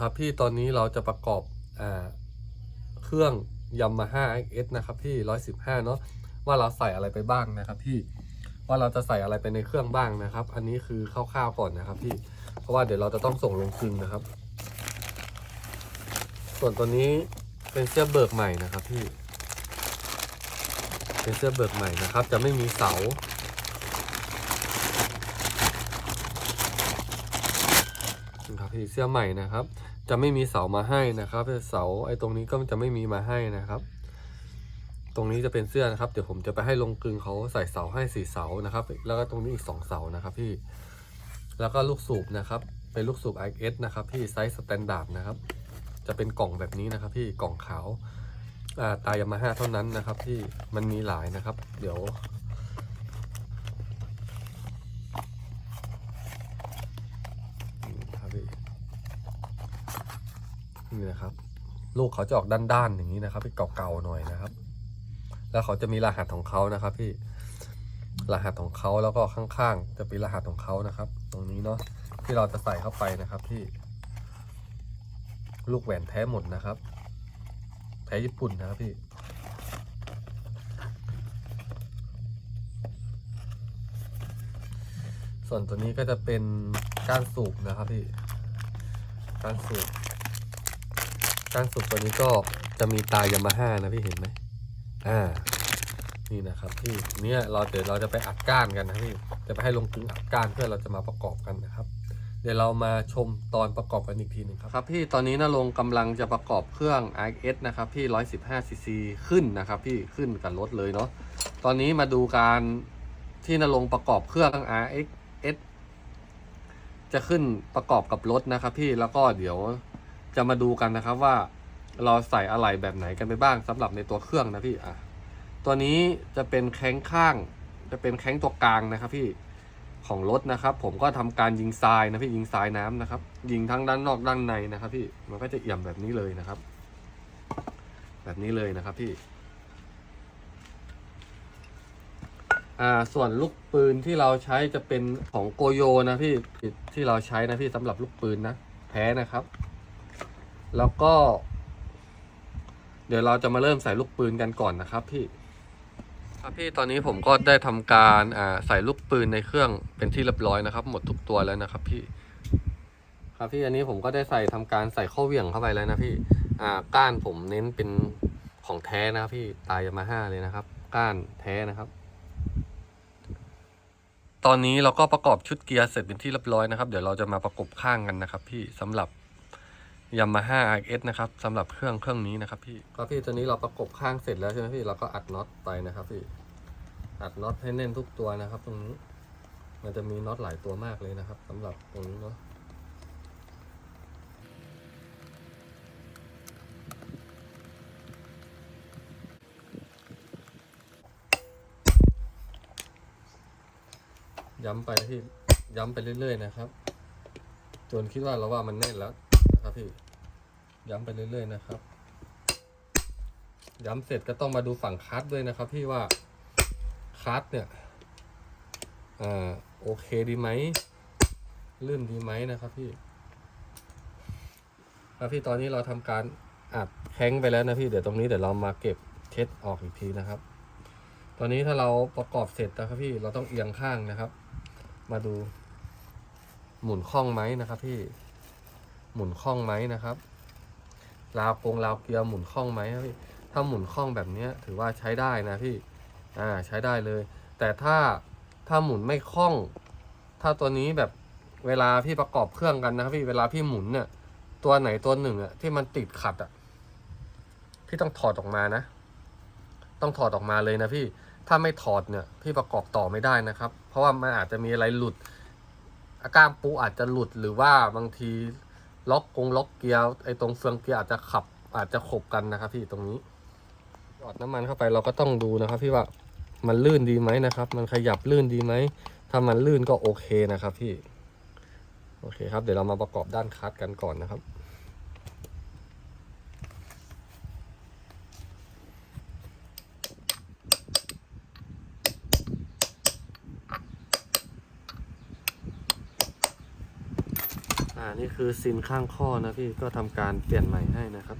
ครับพี่ตอนนี้เราจะประกอบอ่าเครื่องยามาฮ่า XS นะครับพี่115 เนาะว่าเราใส่อะไรไปบ้างนะครับพี่ว่าเราจะใส่อะไรไปในเครื่องบ้างนะครับ อันนี้คือคร่าวๆก่อนนะครับพี่เพราะว่าเดี๋ยวเราจะต้องส่งลงกลึงนะครับ ส่วนตัวนี้เป็นเสื้อเบิกใหม่นะครับพี่เป็นเสื้อเบิกใหม่นะครับ จะไม่มีเสานะครับพี่เสื้อใหม่นะครับ จะไม่มีเสามาให้นะครับเสาไอ้ตรงนี้ก็จะไม่มีมาให้นะครับ ตรงนี้จะเป็นเสื้อนะครับ เดี๋ยวผมจะไปให้ลงกลึงเขาใส่เสาให้สี่เสานะครับ แล้วก็ตรงนี้อีกสองเสานะครับพี่ แล้วก็ลูกสูบนะครับ เป็นลูกสูบ IX นะครับพี่ไซส์สแตนดาร์ดนะครับ จะเป็นกล่องแบบนี้นะครับ พี่กล่องขาวตายามาฮ่าเท่านั้นนะครับพี่มันมีหลายนะครับ เดี๋ยว นี่ครับพี่ นี่นะครับ ลูกเขาจะออกด้านๆอย่างนี้นะครับพี่เก่าๆหน่อยนะครับ แล้วเขาจะมีรหัสของเขานะครับ พี่รหัสของเขาแล้วก็ข้างๆ จะเป็นรหัสของเขานะครับ ตรงนี้เนาะที่เราจะใส่เข้าไปนะครับพี่ ลูกแหวนแท้หมดนะครับ แท้ญี่ปุ่นนะครับพี่ส่วนตัวนี้ก็จะเป็นก้านสูบนะครับพี่ ก้านสูบ ก้านสูบตัวนี้ก็จะมีตายามาฮ่านะพี่เห็นไหมอ่า นี่นะครับพี่ เนี่ยเราเดี๋ยวเราจะไปอัดก้านกันนะพี่ จะไปให้ลงกึงอัดก้านเพื่อเราจะมาประกอบกันนะครับ เดี๋ยวเรามาชมตอนประกอบกันอีกทีหนึ่งครับ ครับพี่ตอนนี้นาลงกำลังจะประกอบเครื่อง RX นะครับพี่115 cc ขึ้นนะครับพี่ขึ้นกับรถเลยเนาะ ตอนนี้มาดูการที่นาลงประกอบเครื่อง RX S จะขึ้นประกอบกับรถนะครับพี่แล้วก็เดี๋ยว จะมาดูกันนะครับว่าเราใส่อะไรแบบไหนกันไปบ้างสำหรับในตัวเครื่องนะพี่อะตัวนี้จะเป็นแข้งข้าง จะเป็นแข้งตัวกลางนะครับพี่ของรถนะครับ ผมก็ทำการยิงทรายนะพี่ยิงทรายน้ำนะครับ ยิงทั้งด้านนอกด้านในนะครับ พี่มันก็จะเอี่ยมแบบนี้เลยนะครับ แบบนี้เลยนะครับพี่อ่าส่วนลูกปืนที่เราใช้จะเป็นของโกโยนะพี่ที่เราใช้นะพี่สำหรับลูกปืนนะแพ้นะครับ แล้วก็ เดี๋ยวเราจะมาเริ่มใส่ลูกปืนกันก่อนนะครับพี่ ครับพี่ตอนนี้ผมก็ได้ทำการอ่าใส่ลูกปืนในเครื่องเป็นที่เรียบร้อยนะครับ หมดทุกตัวแล้วนะครับพี่ ครับพี่อันนี้ผมก็ได้ใส่ทำการใส่ข้อเหวี่ยงเข้าไปแล้วนะพี่ อ่าก้านผมเน้นเป็นของแท้นะครับพี่ตายามาฮ่าเลยนะครับ ก้านแท้นะครับตอนนี้เราก็ประกอบชุดเกียร์เสร็จเป็นที่เรียบร้อยนะครับ เดี๋ยวเราจะมาประกบข้างกันนะครับ พี่สำหรับ Yamaha RX นะครับสำหรับเครื่องเครื่องนี้นะครับพี่ก็พี่ตัวนี้เราประกบข้างเสร็จแล้วใช่ไหมพี่เราก็อัดน็อตไปนะครับพี่อัดน็อตให้แน่นทุกตัวนะครับ ตรงนี้ มันจะมีน็อตหลายตัวมากเลยนะครับสำหรับตรงนี้เนาะย้ำไปพี่ย้ำไปเรื่อย ๆ นะครับ จนคิดว่าเราว่ามันแน่นแล้ว ครับพี่ ย้ำไปเรื่อยๆนะครับ ย้ำเสร็จก็ต้องมาดูฝั่งคัสด้วยนะครับ พี่ว่าคัสเนี่ยอ่าโอเคดีไหมลื่นดีไหมนะครับพี่ครับพี่ตอนนี้เราทำการอัดแข้งไปแล้วนะพี่เดี๋ยวตรงนี้เดี๋ยวเรามาเก็บเช็ดออกอีกทีนะครับ ตอนนี้ถ้าเราประกอบเสร็จนะครับพี่เราต้องเอียงข้างนะครับ มาดูหมุนคล่องไหมนะครับพี่ หมุนคล่องไหมนะครับราวกงราวเกียร์หมุนคล่องไหมครับพี่ถ้าหมุนคล่องแบบนี้ถือว่าใช้ได้นะพี่อ่าใช้ได้เลย แต่ถ้าถ้าหมุนไม่คล่อง ถ้าตัวนี้แบบเวลาพี่ประกอบเครื่องกันนะครับพี่เวลาพี่หมุนเนี่ยตัวไหนตัวหนึ่งอะที่มันติดขัดอะพี่ต้องถอดออกมานะ ต้องถอดออกมาเลยนะพี่ถ้าไม่ถอดเนี่ย พี่ประกอบต่อไม่ได้นะครับ เพราะว่ามันอาจจะมีอะไรหลุดอาการปูอาจจะหลุดหรือว่าบางที ล็อกกงล็อกเกียร์ไอตรงเฟืองเกียร์อาจจะขับอาจจะขบกันนะครับพี่ตรงนี้หยอดน้ำมันเข้าไปเราก็ต้องดูนะครับ พี่ว่ามันลื่นดีไหมนะครับ มันขยับลื่นดีไหมถ้ามันลื่นก็โอเคนะครับพี่ โอเคครับ เดี๋ยวเรามาประกอบด้านคัสกันก่อนนะครับ คือซินข้างข้อนะพี่ก็ทำการเปลี่ยนใหม่ให้นะครับ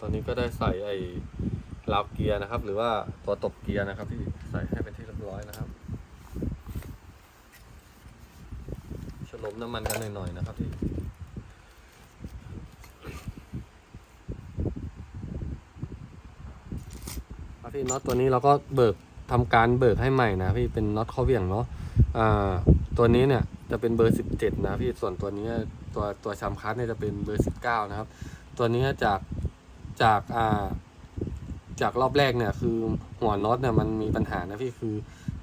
ตอนนี้ก็ได้ใส่ไอ ราวเกียร์นะครับ หรือว่าตัวตบเกียร์นะครับ ที่ใส่ให้เป็นที่เรียบร้อยนะครับฉลมน้ำมันกันหน่อยๆนะครับพี่ครับพี่น็อตตัวนี้เราก็เบิกทำการเบิกให้ใหม่นะพี่เป็นน็อตข้อเหวี่ยงเนาะอ่าตัวนี้เนี่ยจะเป็นเบอร์ 17 นะพี่ส่วนตัวนี้ตัวตัวชามคัสเนี่ยจะเป็นเบอร์ 19 นะครับ ตัวนี้จากจากอ่า จากรอบแรกเนี่ยคือหัวน็อตเนี่ยมันมีปัญหานะพี่คือ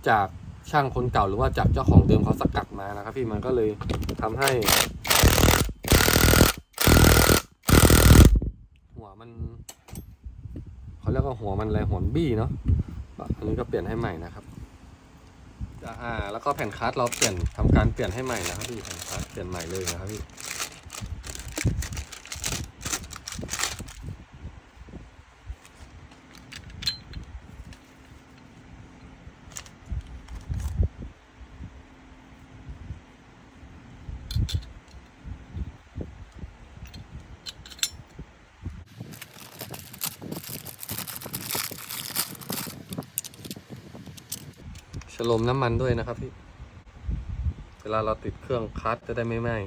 จากช่างคนเก่าหรือว่าจากเจ้าของเดิมเขาสกัดมานะครับ พี่มันก็เลยทำให้ หัวมันเขาเรียกว่าหัวมันอะไรหัวมันบี้เนาะอันนี้ก็เปลี่ยนให้ใหม่นะครับอ่าแล้วก็แผ่นคัสเราเปลี่ยนทำการเปลี่ยนให้ใหม่นะครับพี่แผ่นคัสเปลี่ยนใหม่เลยนะครับพี่ จะลมน้ำมันด้วยนะครับพี่ เวลาเราติดเครื่องคัสจะได้ไม่ไหม้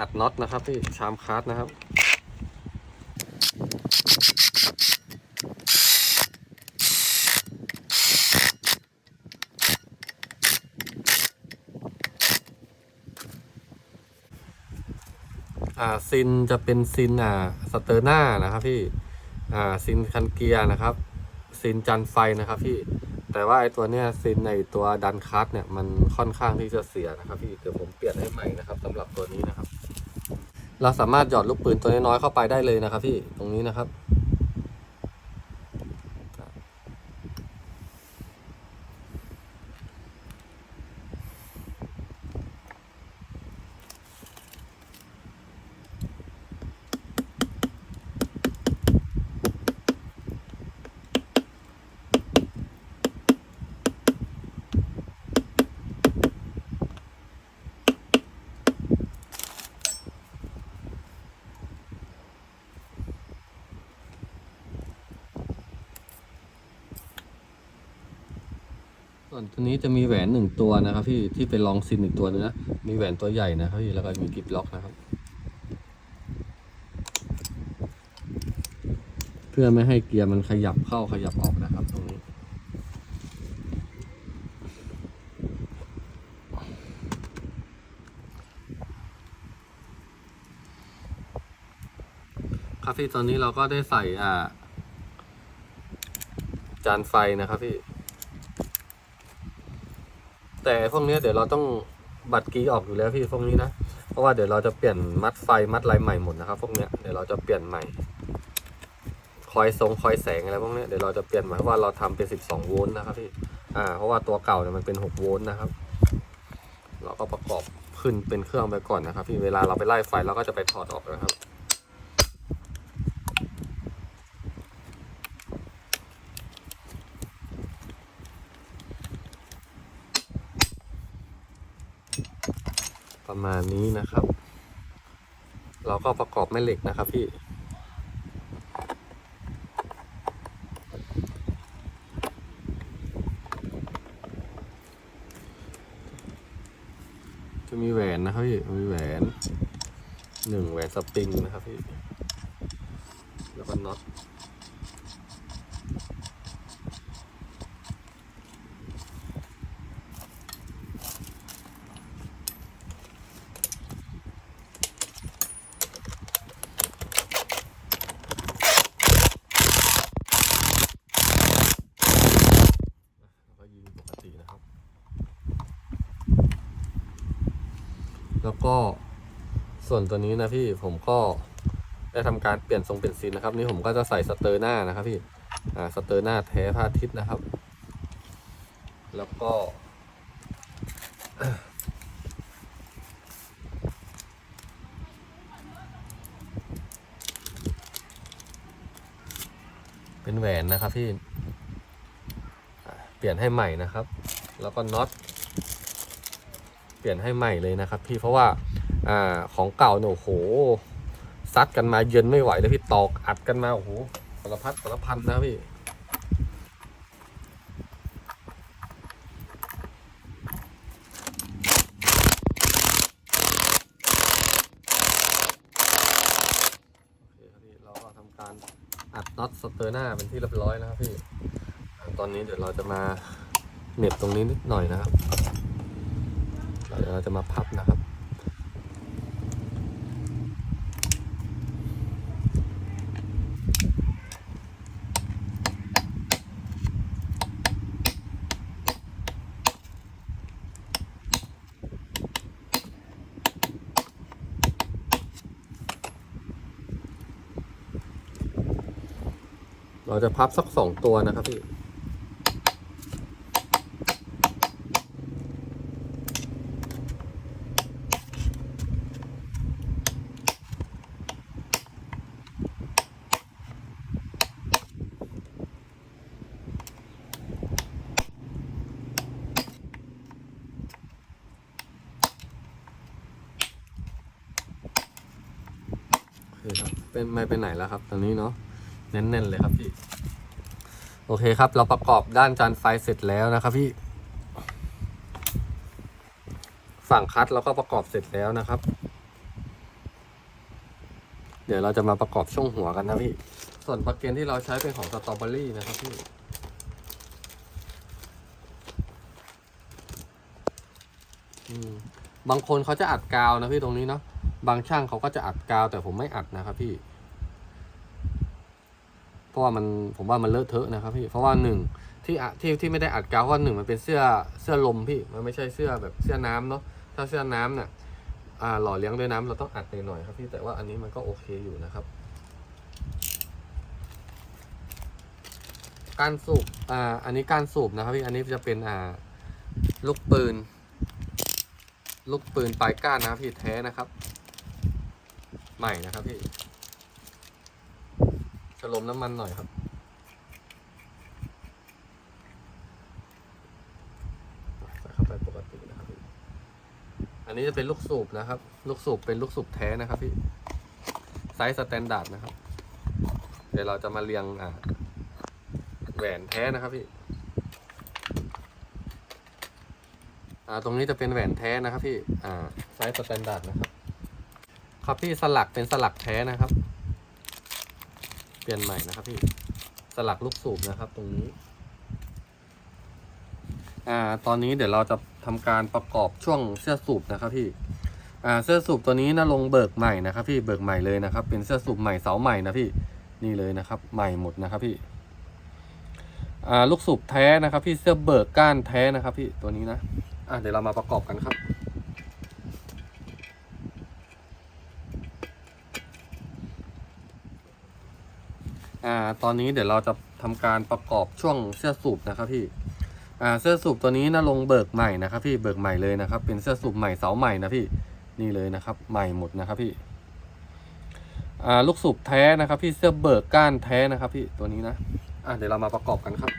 อัดน็อตนะครับพี่ชามคัสนะครับอ่าซินจะเป็นซินอ่าสเตอร์หน้านะครับพี่อ่าซินคันเกียร์นะครับ ซินจันไฟนะครับพี่แต่ว่าไอตัวเนี้ยซินในตัวดันคัสเนี่ยมันค่อนข้างที่จะเสียนะครับพี่เดี๋ยวผมเปลี่ยนให้ใหม่นะครับสำหรับตัวนี้นะครับ เราสามารถหยอดลูกปืนตัวน้อยๆเข้าไปได้เลยนะครับพี่ตรงนี้นะครับ ตัวนี้จะมีแหวนหนึ่งตัวนะครับพี่ที่เป็นลองซินอีกตัวนึงนะมีแหวนตัวใหญ่นะครับพี่แล้วก็มีกิบล็อกนะครับ เพื่อไม่ให้เกียร์มันขยับเข้าขยับออกนะครับ ตรงนี้ ครับพี่ตอนนี้เราก็ได้ใส่อ่าจานไฟนะครับพี่ แต่พวกนี้เดี๋ยวเราต้องบัตรกีออกอยู่แล้วพี่พวกนี้นะ เพราะว่าเดี๋ยวเราจะเปลี่ยนมัดไฟมัดลายใหม่หมดนะครับพวกนี้เดี๋ยวเราจะเปลี่ยนใหม่ คอยทรงคอยแสงอะไรพวกนี้เดี๋ยวเราจะเปลี่ยนใหม่เพราะว่าเราทำเป็น 12 โวลต์นะครับพี่อ่าเพราะว่าตัวเก่าเนี่ยมันเป็น 6 โวลต์นะครับ เราก็ประกอบขึ้นเป็นเครื่องไปก่อนนะครับ พี่เวลาเราไปไล่ไฟเราก็จะไปถอดออกนะครับ ค ประ มาณนี้นะครับ เราก็ประกอบแม่เหล็กนะครับพี่จะมีแหวนนะครับพี่มีแหวนหนึ่งแหวนสปริงนะครับพี่ แล้วก็น็อต แล้วก็ยิงปกตินะครับ แล้วก็ส่วน ตัวนี้นะพี่ผมก็ได้ทำการเปลี่ยนทรงเปลี่ยนซีนนะครับ นี่ผมก็จะใส่สเตอร์หน้านะครับพี่อ่าสเตอร์หน้าแท้พระอาทิตย์นะครับ แล้วก็ เป็นแหวนนะครับพี่เปลี่ยนให้ใหม่นะครับ แล้วก็น็อตเปลี่ยนให้ใหม่เลยนะครับ พี่เพราะว่า อ่าของเก่าเนี่ยโอ้โหซัดกันมาเย็นไม่ไหวเลยพี่ตอกอัดกันมาโอ้โหสารพัดสารพันนะพี่โอเคครับพี่เราก็ทำการอัดน็อตสเตอร์หน้าเป็นที่เรียบร้อยนะครับพี่ ตอนนี้เดี๋ยวเราจะมาเหน็บตรงนี้นิดหน่อยนะครับเดี๋ยวเราจะมาพับนะครับ จะพับสักสองตัวนะครับพี่โอเคครับเป็นไม่ไปไหนแล้วครับ ตอนนี้เนาะแน่นๆเลยครับพี่ โอเคครับ เราประกอบด้านจานไฟเสร็จแล้วนะครับพี่ ฝั่งคัดเราก็ประกอบเสร็จแล้วนะครับ เดี๋ยวเราจะมาประกอบช่วงหัวกันนะพี่ ส่วนปลั๊กเกนที่เราใช้เป็นของสตรอเบอรี่นะครับพี่บางคนเขาจะอัดกาวนะพี่ตรงนี้เนาะบางช่างเขาก็จะอัดกาวแต่ผมไม่อัดนะครับพี่ เพราะว่ามันผมว่ามันเลอะเทอะนะครับพี่เพราะว่าหนึ่งที่อะที่ที่ไม่ได้อัดกาวเพราะว่าหนึ่งมันเป็นเสื้อเสื้อลมพี่มันไม่ใช่เสื้อแบบเสื้อน้ำเนาะถ้าเสื้อน้ำเนี่ยอ่าหล่อเลี้ยงด้วยน้ำเราต้องอัดหน่อยๆครับพี่แต่ว่าอันนี้มันก็โอเคอยู่นะครับการสูบอ่าอันนี้การสูบนะครับพี่อันนี้จะเป็นอ่าลูกปืน ลูกปืนปลายก้านนะครับพี่แท้นะครับ ใหม่นะครับพี่ ลมน้ำมันหน่อยครับ ใส่เข้าไปปกตินะครับพี่ อันนี้จะเป็นลูกสูบนะครับ ลูกสูบเป็นลูกสูบแท้นะครับพี่ ไซส์สแตนดาร์ดนะครับ เดี๋ยวเราจะมาเรียงอ่าแหวนแท้นะครับพี่ อ่า ตรงนี้จะเป็นแหวนแท้นะครับพี่ อ่า ไซส์สแตนดาร์ดนะครับ ครับพี่สลักเป็นสลักแท้นะครับ เปลี่ยนใหม่นะครับพี่สลักลูกสูบนะครับ ตรงนี้ อ่า ตอนนี้เดี๋ยวเราจะทำการประกอบช่วงเสื้อสูบนะครับพี่ อ่า เสื้อสูบตัวนี้นะลงเบิกใหม่นะครับพี่ เบิกใหม่เลยนะครับ เป็นเสื้อสูบใหม่เสาใหม่นะพี่ นี่เลยนะครับ ใหม่หมดนะครับพี่ อ่า ลูกสูบแท้นะครับ พี่ เสื้อเบิกก้านแท้นะครับ พี่ ตัวนี้นะ อะเดี๋ยวเรามาประกอบกันครับ อ่าตอนนี้เดี๋ยวเราจะทำการประกอบช่วงเสื้อสูบนะครับพี่อ่าเสื้อสูบตัวนี้นะลงเบิกใหม่นะครับ พี่เบิกใหม่เลยนะครับ เป็นเสื้อสูบใหม่เสาใหม่นะพี่นี่เลยนะครับ ใหม่หมดนะครับพี่อ่าลูกสูบแท้นะครับ พี่เสื้อเบิกก้านแท้นะครับ พี่ตัวนี้นะอ่าเดี๋ยวเรามาประกอบกันครับ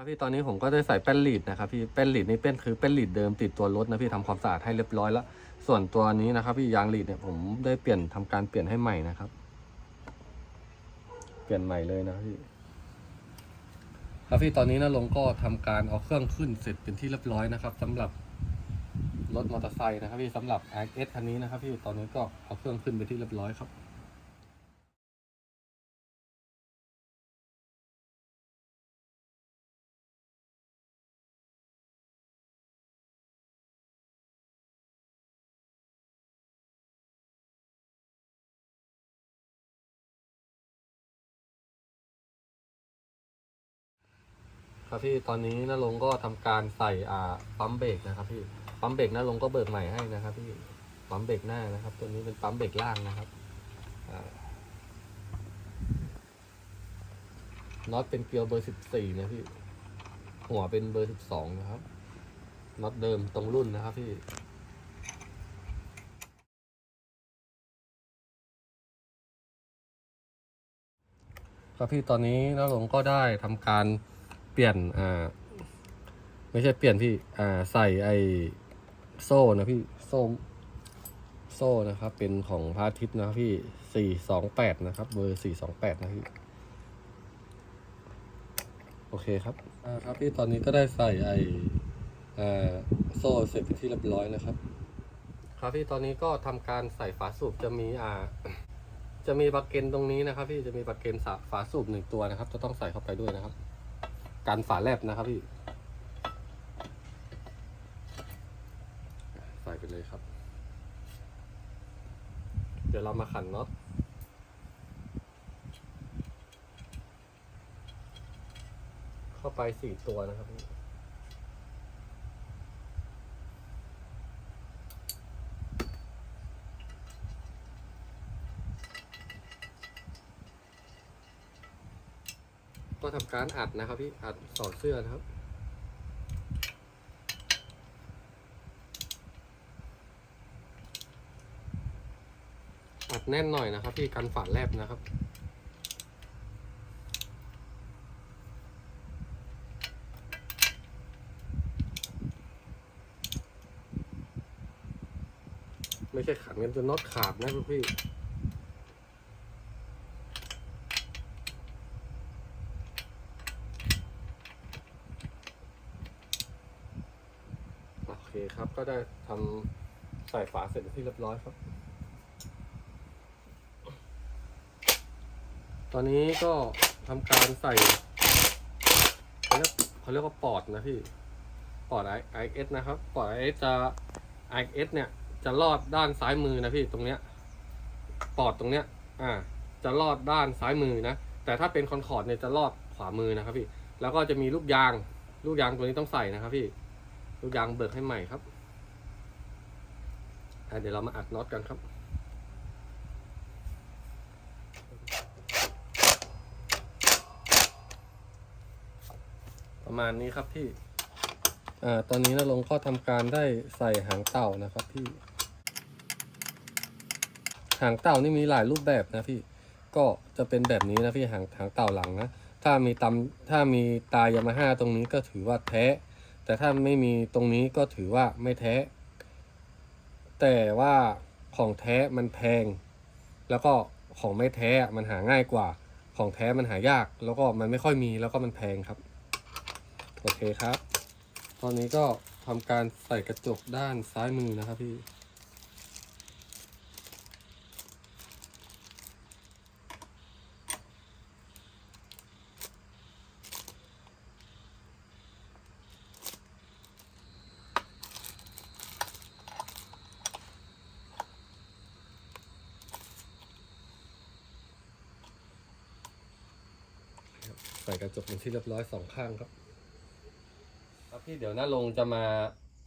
ครับพี่ตอนนี้ผมก็ได้ใส่แป้นลีดนะครับพี่แป้นลีดนี่เป็นคือแป้นลีดเดิมติดตัวรถนะพี่ทำความสะอาดให้เรียบร้อยแล้ว ส่วนตัวนี้นะครับ พี่ยางลีดเนี่ยผมได้เปลี่ยนทำการเปลี่ยนให้ใหม่นะครับ เปลี่ยนใหม่เลยนะพี่ครับพี่ตอนนี้นะลงก็ทำการเอาเครื่องขึ้นเสร็จเป็นที่เรียบร้อยนะครับสำหรับรถมอเตอร์ไซค์นะครับพี่สำหรับ r s คันนี้นะครับพี่ตอนนี้ก็เอาเครื่องขึ้นไปที่เรียบร้อยครับ ครับพี่ตอนนี้น้าลงก็ทำการใส่อ่าปั๊มเบรกนะครับพี่ปั๊มเบรกน้าลงก็เบิกใหม่ให้นะครับพี่ปั๊มเบรกหน้านะครับ ตัวนี้เป็นปั๊มเบรกล่างนะครับน็อตเป็นเกลียวเบอร์สิบสี่นะพี่หัวเป็นเบอร์สิบสองนะครับน็อตเดิมตรงรุ่นนะครับพี่ครับพี่ตอนนี้น้าหลงก็ได้ทำการ ปลี่ยนอ่าไม่ใช่เปลี่ยนพี่อ่าใส่ไอโซ่นะพี่โซ่โซ่นะครับ เป็นของพระอาทิตย์นะครับพี่สี่สองแปดนะครับ เบอร์สี่สองแปดนะพี่โอเคครับอ่าครับพี่ตอนนี้ก็ได้ใส่ไออ่าโซ่เสร็จเป็นที่เรียบร้อยนะครับ ครับพี่ตอนนี้ก็ทำการใส่ฝาสูบจะมีอ่า จะมีปลั๊กเกนตรงนี้นะครับ พี่จะมีปลั๊กเกนฝาสูบหนึ่งตัวนะครับ จะต้องใส่เข้าไปด้วยนะครับ การฝาแลบนะครับพี่ ใส่ไปเลยครับ เดี๋ยวเรามาขันน็อตเข้าไปสี่ตัวนะครับพี่ ก็ทำการอัดนะครับพี่อัดสอดเสื้อนะครับ อัดแน่นหน่อยนะครับ พี่กันฝาแลบนะครับไม่ใช่ขันกันจนน็อตขาดนะพี่ เคครับ ก็ได้ทำใส่ฝาเสร็จเป็นที่เรียบร้อยครับ ตอนนี้ก็ทำการใส่เขาเรียกเขาเรียกว่าปอดนะพี่ ปอดไอเอสนะครับ ปอดไอเอสจะไอเอสเนี่ย จะลอดด้านซ้ายมือนะพี่ตรงเนี้ย ปอดตรงเนี้ย อ่า จะลอดด้านซ้ายมือนะ แต่ถ้าเป็นคอนคอร์ดเนี่ยจะลอดขวามือนะครับพี่ แล้วก็จะมีลูกยาง ลูกยางตัวนี้ต้องใส่นะครับพี่ ลูกยางเบิกให้ใหม่ครับเดี๋ยวเรามาอัดน็อตกันครับประมาณนี้ครับพี่อ่าตอนนี้นรงก็ทำการได้ใส่หางเต่านะครับพี่ หางเต่านี่มีหลายรูปแบบนะพี่ ก็จะเป็นแบบนี้นะพี่หางหางเต่าหลังนะ ถ้ามีตำถ้ามีตายามาฮ่าตรงนี้ก็ถือว่าแท้ แต่ถ้าไม่มีตรงนี้ก็ถือว่าไม่แท้ แต่ว่าของแท้มันแพง แล้วก็ของไม่แท้มันหาง่ายกว่า ของแท้มันหายาก แล้วก็มันไม่ค่อยมีแล้วก็มันแพงครับ โอเคครับ ตอนนี้ก็ทำการใส่กระจกด้านซ้ายมือนะครับพี่ ใส่กระจกเป็นที่เรียบร้อยสองข้างครับ ครับพี่เดี๋ยวน้าลงจะมา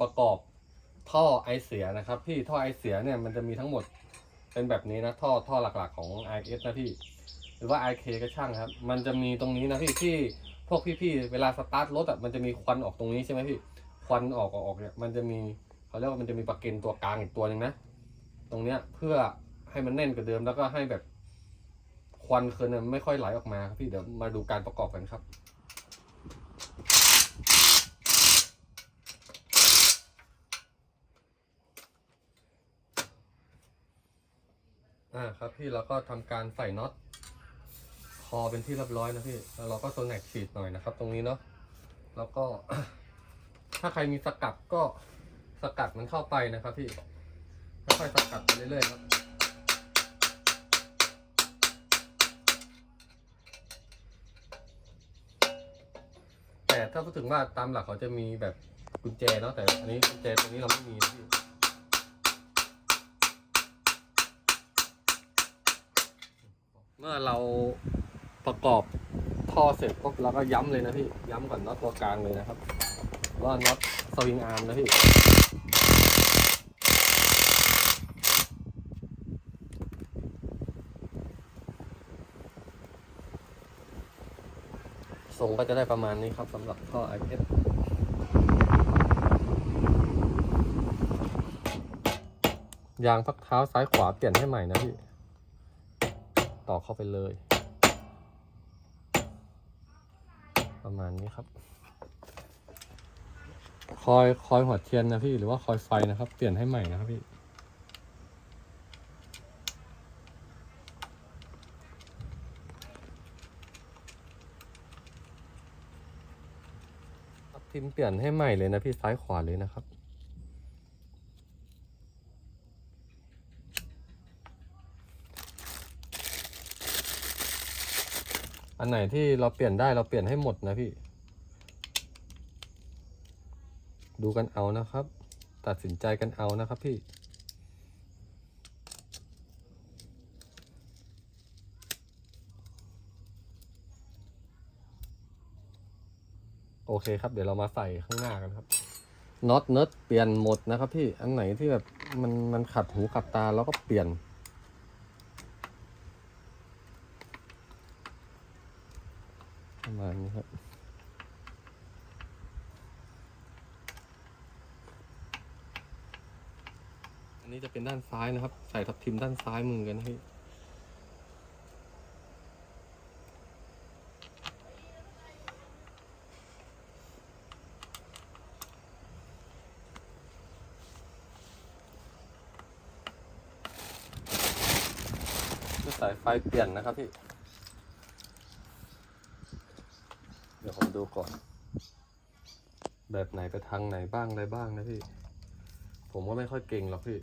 ประกอบท่อไอเสียนะครับ พี่ท่อไอเสียเนี่ยมันจะมีทั้งหมดเป็นแบบนี้นะท่อท่อหลักๆของ i s นะพี่ หรือว่า IK ก็ช่างครับ มันจะมีตรงนี้นะพี่ที่พวกพี่ๆเวลาสตาร์ทรถอะมันจะมีควันออกตรงนี้ใช่ไหมพี่ควันออกออกออกเนี่ยมันจะมีเขาเรียกว่ามันจะมีปลั๊กเกนตัวกลางอีกตัวหนึ่งนะ ตรงเนี้ยเพื่อให้มันแน่นกว่าเดิมแล้วก็ให้แบบ ควันเคืนนั้นไม่ค่อยไหลออกมาครับพี่เดี๋ยวมาดูการประกอบกันครับอ่าครับพี่เราก็ทำการใส่น็อตคอเป็นที่เรียบร้อยนะพี่แล้วเราก็โซนแอกฉีดหน่อยนะครับ ตรงนี้เนาะแล้วก็ ถ้าใครมีสกัดก็สกัดมันเข้าไปนะครับพี่ค่อยสกัดไปเรื่อยๆครับ ถ้าพูดถึงว่าตามหลักเขาจะมีแบบกุญแจเนาะแต่อันนี้กุญแจตรงนี้เราไม่มีนะพี่เมื่อเราประกอบท่อเสร็จปุ๊บเราก็ย้ำเลยนะพี่ ย้ำก่อนน็อตตัวกลางเลยนะครับว่าน็อตสวิงอาร์มนะพี่ ทรงก็จะได้ประมาณนี้ครับสำหรับท่อ IPS ยางพักเท้าซ้ายขวาเปลี่ยนให้ใหม่นะพี่ ต่อเข้าไปเลย ประมาณนี้ครับ คอยคอยหัวเทียนนะพี่หรือว่าคอยไฟนะครับ เปลี่ยนให้ใหม่นะครับพี่ พิมพ์เปลี่ยนให้ใหม่เลยนะพี่ซ้ายขวาเลยนะครับ อันไหนที่เราเปลี่ยนได้เราเปลี่ยนให้หมดนะพี่ ดูกันเอานะครับ ตัดสินใจกันเอานะครับพี่ โอเคครับ เดี๋ยวเรามาใส่ข้างหน้ากันครับน็อตเนิร์ดเปลี่ยนหมดนะครับพี่อันไหนที่แบบมันมันขัดหูขัดตาเราก็เปลี่ยน ประมาณนี้ครับ อันนี้จะเป็นด้านซ้ายนะครับ ใส่ทับทิมด้านซ้ายมือกันพี่ ก็สายไฟเปลี่ยนนะครับพี่ เดี๋ยวผมดูก่อน แบบไหนไปทางไหนบ้างอะไรบ้างนะพี่ ผมก็ไม่ค่อยเก่งหรอกพี่